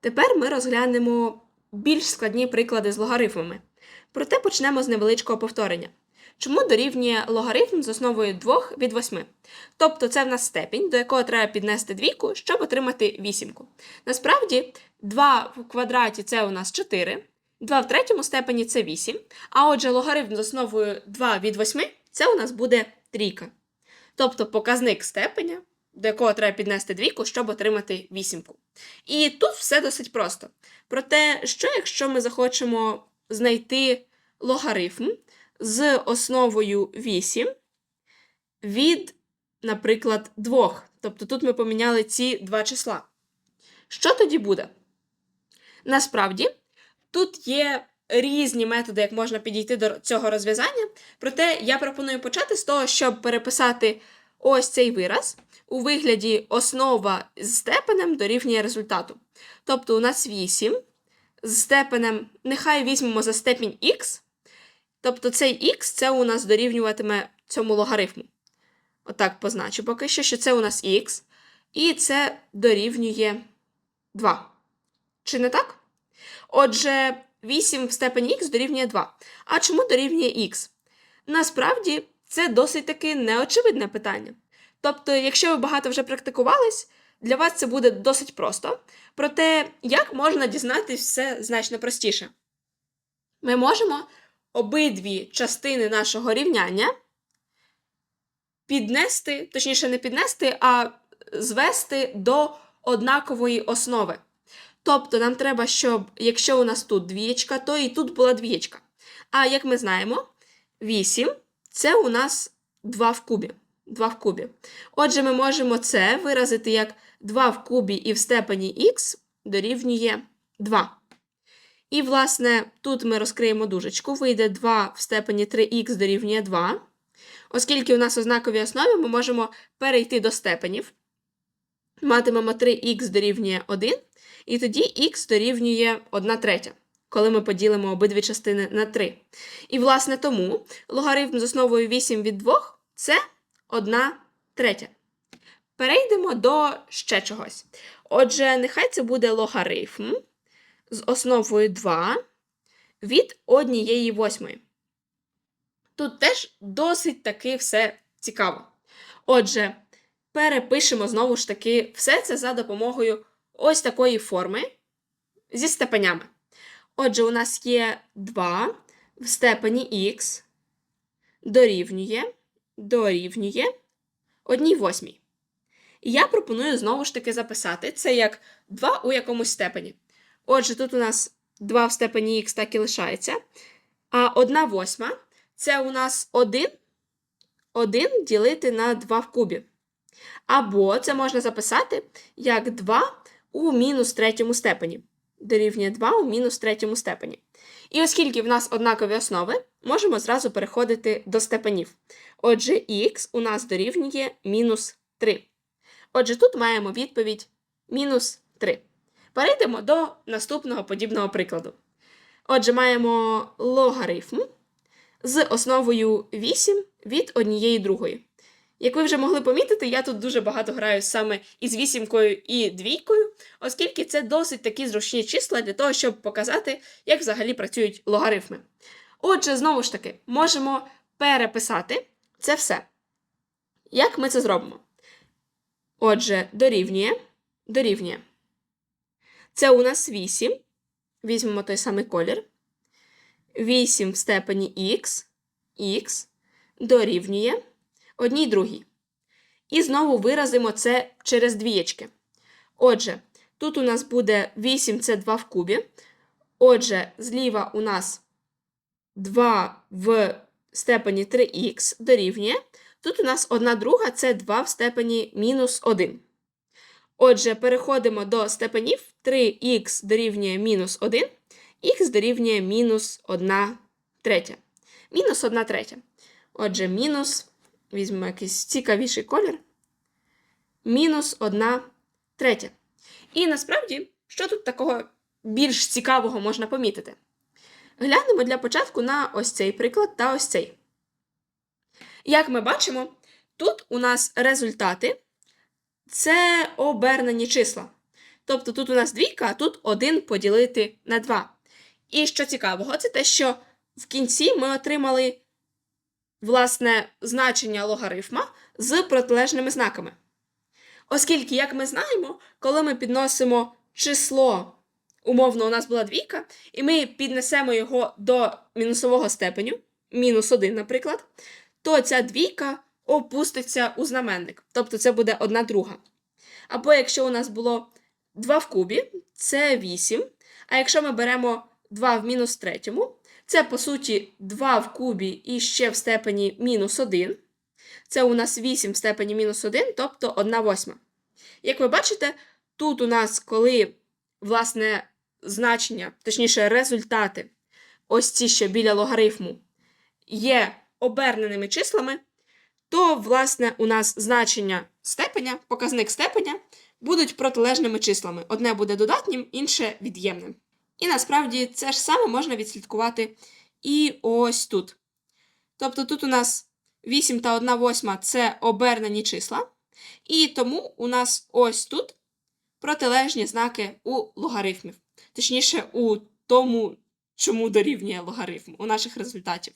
Тепер ми розглянемо більш складні приклади з логарифмами. Проте почнемо з невеличкого повторення. Чому дорівнює логарифм з основою 2 від 8? Тобто це в нас степінь, до якого треба піднести двійку, щоб отримати вісімку. Насправді, 2 в квадраті це у нас 4, 2 в третьому степені це 8, а отже, логарифм з основою 2 від 8 це у нас буде трійка. Тобто показник степеня, до якого треба піднести двійку, щоб отримати вісімку. І тут все досить просто. Проте, що якщо ми захочемо знайти логарифм з основою 8 від, наприклад, 2. Тобто тут ми поміняли ці два числа. Що тоді буде? Насправді, тут є різні методи, як можна підійти до цього розв'язання. Проте я пропоную почати з того, щоб переписати ось цей вираз у вигляді основа з степенем дорівнює результату. Тобто у нас 8 з степенем, нехай візьмемо за степінь х, тобто цей х це у нас дорівнюватиме цьому логарифму. Отак позначу поки що, що це у нас х, і це дорівнює 2. Чи не так? Отже, 8 в степені х дорівнює 2. А чому дорівнює х? Насправді, це досить таки неочевидне питання. Тобто, якщо ви багато вже практикувались, для вас це буде досить просто. Проте, як можна дізнатися все значно простіше? Ми можемо обидві частини нашого рівняння піднести, точніше, не піднести, а звести до однакової основи. Тобто, нам треба, щоб якщо у нас тут двієчка, то і тут була двієчка. А як ми знаємо, 8 це у нас 2 в кубі. 2 в кубі. Отже, ми можемо це виразити як 2 в кубі і в степені х дорівнює 2. І, власне, тут ми розкриємо дужечку, вийде 2 в степені 3х дорівнює 2. Оскільки у нас ознакові основи, ми можемо перейти до степенів. Матимемо 3х дорівнює 1, і тоді х дорівнює 1 третя, коли ми поділимо обидві частини на 3. І, власне, тому логарифм з основою 8 від 2 це 1 третя. Перейдемо до ще чогось. Отже, нехай це буде логарифм з основою 2 від однієї восьмої. Тут теж досить таки все цікаво. Отже, перепишемо знову ж таки все це за допомогою ось такої форми зі степенями. Отже, у нас є 2 в степені х дорівнює, дорівнює 1 восьмій. І я пропоную знову ж таки записати це як 2 у якомусь степені. Отже, тут у нас 2 в степені х так і лишається. А 1 восьма це у нас 1, 1 ділити на 2 в кубі. Або це можна записати як 2 у мінус третьому степені. Дорівнює 2 у мінус третьому степені. І оскільки в нас однакові основи, можемо зразу переходити до степенів. Отже, х у нас дорівнює мінус 3. Отже, тут маємо відповідь мінус 3. Перейдемо до наступного подібного прикладу. Отже, маємо логарифм з основою 8 від однієї другої. Як ви вже могли помітити, я тут дуже багато граю саме із вісімкою і двійкою, оскільки це досить такі зручні числа для того, щоб показати, як взагалі працюють логарифми. Отже, знову ж таки, можемо переписати це все. Як ми це зробимо? Отже, дорівнює, дорівнює. Це у нас 8. Візьмемо той самий колір. 8 в степені х, х дорівнює одній другій. І знову виразимо це через двієчки. Отже, тут у нас буде 8 це 2 в кубі. Отже, зліва у нас 2 в степені 3х дорівнює. Тут у нас 1 друга це 2 в степені мінус 1. Отже, переходимо до степенів 3х дорівнює мінус 1, х дорівнює мінус 1 третя. Мінус 1 третя. Отже, мінус, візьмемо якийсь цікавіший колір. Мінус 1 третя. І насправді, що тут такого більш цікавого можна помітити? Глянемо для початку на ось цей приклад та ось цей. Як ми бачимо, тут у нас результати це обернені числа. Тобто тут у нас двійка, а тут 1 поділити на 2. І що цікавого, це те, що в кінці ми отримали власне значення логарифма з протилежними знаками. Оскільки, як ми знаємо, коли ми підносимо число, умовно, у нас була двійка, і ми піднесемо його до мінусового степеню, мінус 1, наприклад, то ця двійка опуститься у знаменник. Тобто це буде одна друга. Або якщо у нас було 2 в кубі, це 8. А якщо ми беремо 2 в мінус третьому, це по суті 2 в кубі і ще в степені мінус 1. Це у нас 8 в степені мінус 1, тобто 1 восьма. Як ви бачите, тут у нас, коли власне значення, точніше, результати, ось ці, що біля логарифму, є оберненими числами, то, власне, у нас значення степеня, показник степеня будуть протилежними числами. Одне буде додатнім, інше від'ємним. І насправді це ж саме можна відслідкувати і ось тут. Тобто тут у нас 8 та 1 восьма це обернені числа, і тому у нас ось тут протилежні знаки у логарифмів. Точніше, у тому, чому дорівнює логарифм, у наших результатів.